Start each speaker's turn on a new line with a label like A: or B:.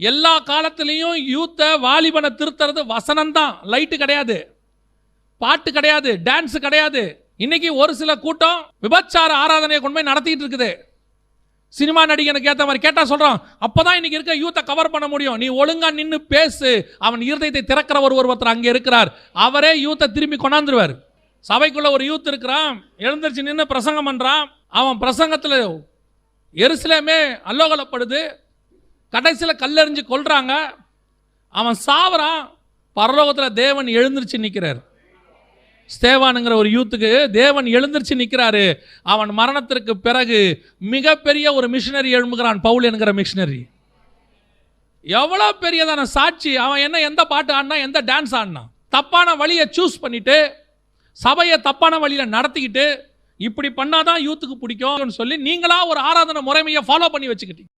A: எல்லா காலத்திலையும் யூத்தை வாலிபனை திருத்துறது வசனம் தான் லைட்டு கிடையாது. பாட்டு கிடையாது. டான்ஸ் கிடையாது. இன்னைக்கு ஒரு சில கூட்டம் விபச்சார ஆராதனையை கொண்டு போய் நடத்திட்டு இருக்குது. சினிமா நடிகனுக்கு ஏற்ற மாதிரி கேட்டால் சொல்கிறான் அப்போ தான் இன்னைக்கு இருக்க யூத்தை கவர் பண்ண முடியும். நீ ஒழுங்காக நின்று பேசு. அவன் இருதயத்தை திறக்கிறவர் ஒரு ஒருத்தர் அங்கே இருக்கிறார். அவரே யூத்தை திரும்பி கொண்டாந்துருவார். சபைக்குள்ளே ஒரு யூத் இருக்கிறான். எழுந்திரிச்சு நின்று பிரசங்கம் பண்ணுறான் அவன் பிரசங்கத்தில் எருசலேமே அல்லோகலப்படுது. கடைசியில் கல்லெறிஞ்சு கொள்கிறாங்க அவன் சாவறான். பரலோகத்தில் தேவன் எழுந்திருச்சு நிற்கிறார் ஸ்தேவானுங்கிற ஒரு யூத்துக்கு தேவன் எழுந்திருச்சு நிற்கிறாரு அவன் மரணத்திற்கு பிறகு மிகப்பெரிய ஒரு மிஷினரி எழும்புகிறான். பவுல் என்கிற மிஷினரி எவ்வளோ பெரியதான சாட்சி. அவன் என்ன எந்த பாட்டு ஆடினா எந்த டான்ஸ் ஆடினான். தப்பான வழியை சூஸ் பண்ணிட்டு சபையை தப்பான வழியில் நடத்திக்கிட்டு இப்படி பண்ணாதான் யூத்துக்கு பிடிக்கும்னு சொல்லி நீங்களா ஒரு ஆராதனை முறைமையை ஃபாலோ பண்ணி வச்சுக்கிட்டீங்க.